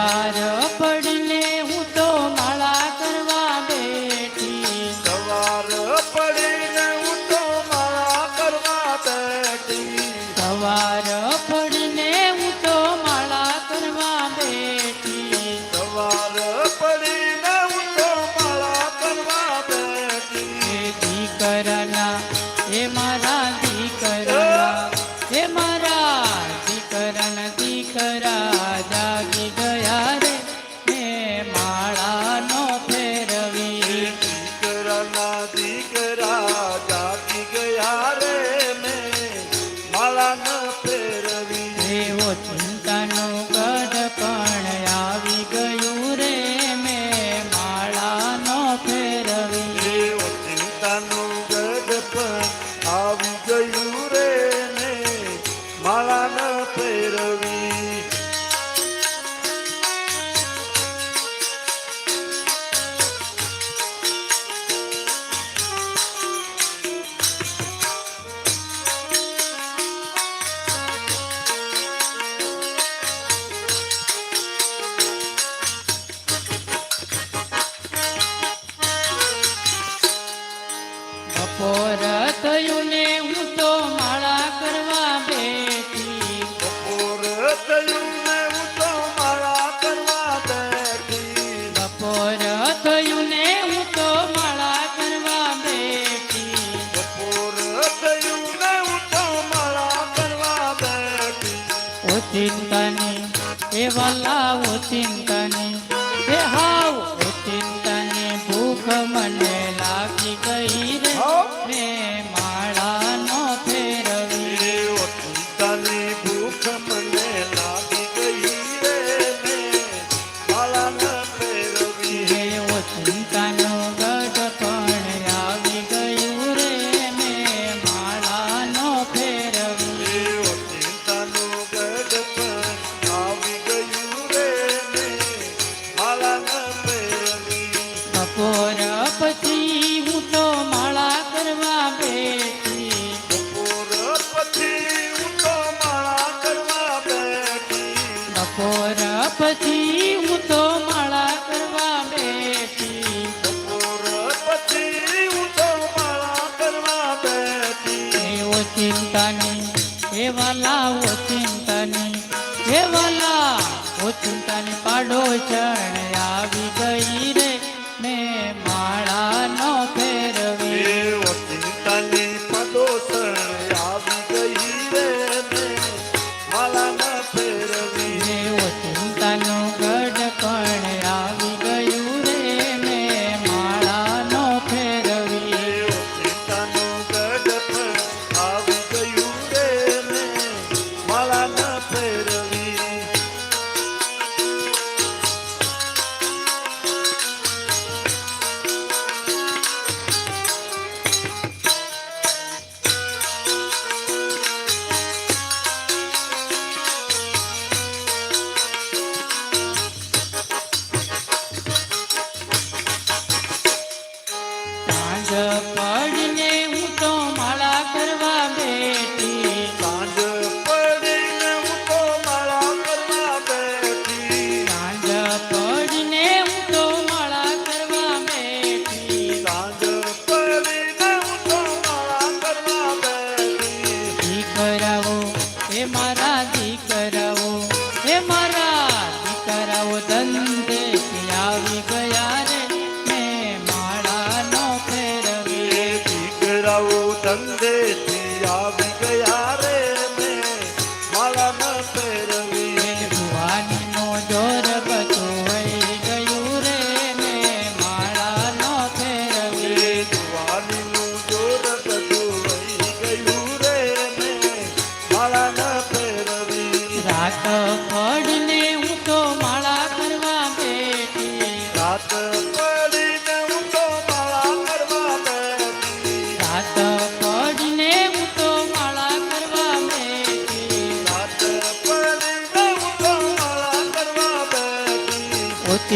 i don't wide చింతని ఏ వల్ల ఓ చింతని બપોરા પછી હું તો માળા કરવા બેઠી. બપોરા પછી હું તો માળા કરવા બેઠી. એવો ચિંતાની એવા લાવો ચિંતાની એવા લાવો ચિંતાની પાડો ચણે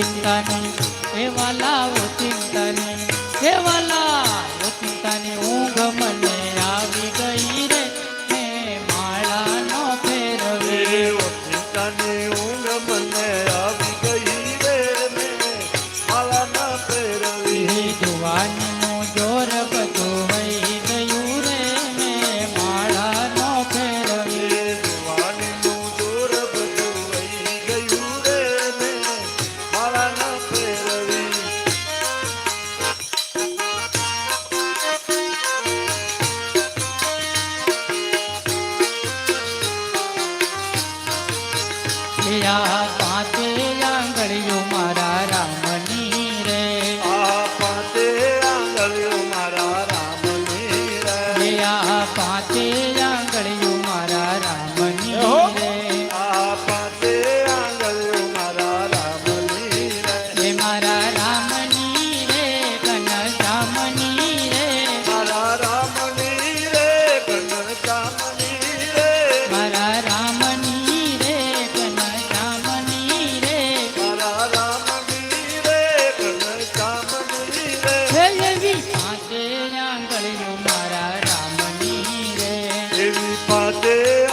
ચિંતાની એવી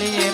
കളിയേ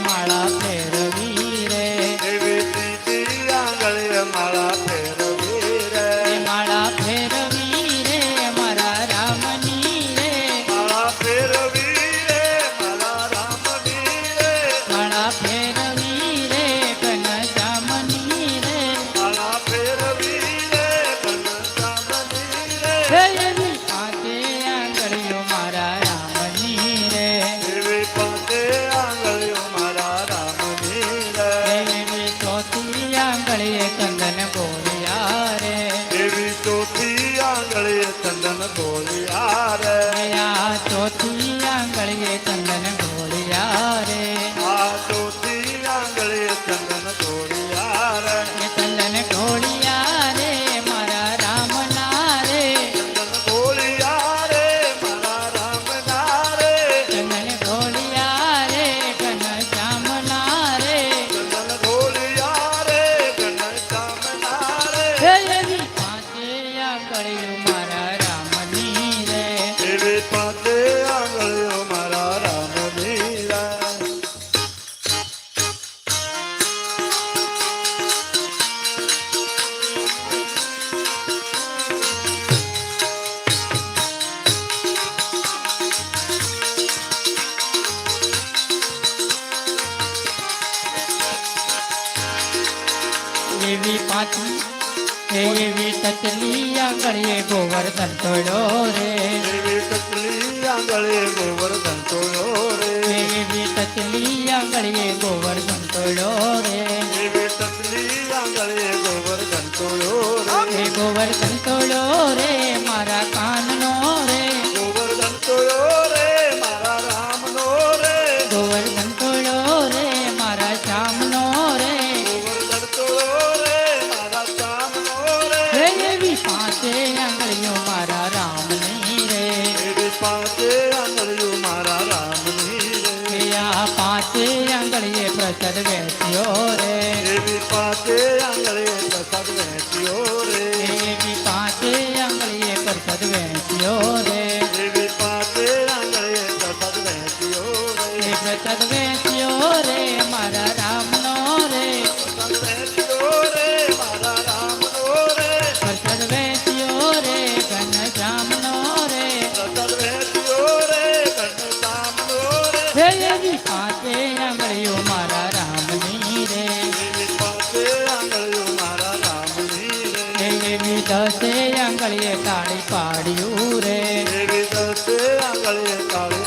આંગળીએ ગોવર્ધન તોડો રે. એવી ટચલી આંગળીએ ગોવર્ધન તોડો રે. એવી ટચલી આંગળીએ ગોવર્ધન તોડો રે. એવી ટચલી આંગળીએ ગોવર્ધન તોડો રે. ગોવર્ધન તોડો રે મારા પ્રસાદ વહેંચ્યો રે. દેવી પાસે આંગળીએ પ્રસાદ વહેંચ્યો રે. દેવી પાસે આંગળીએ પ્રસાદ વહેંચ્યો રે. દેવી પાસે આંગળીએ પ્રસાદ વહેંચ્યો રે. પ્રસાદ વહેંચ્યો રે. એવી દસે આંગળીએ તાળી પાડ્યું રે એવી દસે આંગળીએ તાળી